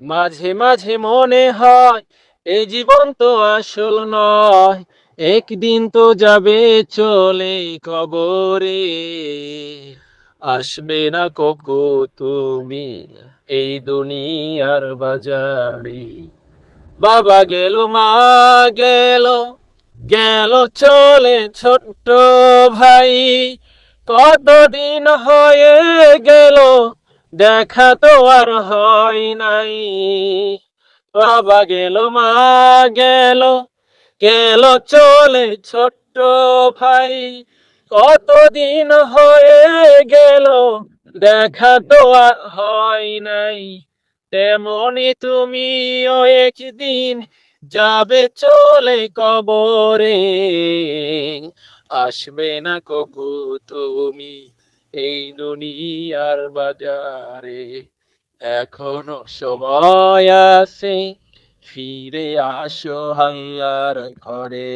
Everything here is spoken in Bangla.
মাঝে মাঝে মনে হয়, এই জীবন তো আসল নয়। একদিন তো যাবে চলে কবরে। আসবে না কোকো তুমি এই দুনিয়ার বাজারে। বাবা গেল, মা গেল গেল চলে ছোট্ট ভাই। কতদিন হয়ে গেল দেখা তো আর হয় নাই। বাবা গেল, মা গেল গেল চলে ছোট্ট ভাই। কতদিন হয়ে গেল, দেখা তো আর হয় নাই। তেমনি তুমিও একদিন যাবে চলে কবরে। আসবে না কবু তুমি। এই দুনিয়ার বাজারে এখনও সময় আছে ফিরে আসো হাঙ্গার ঘরে।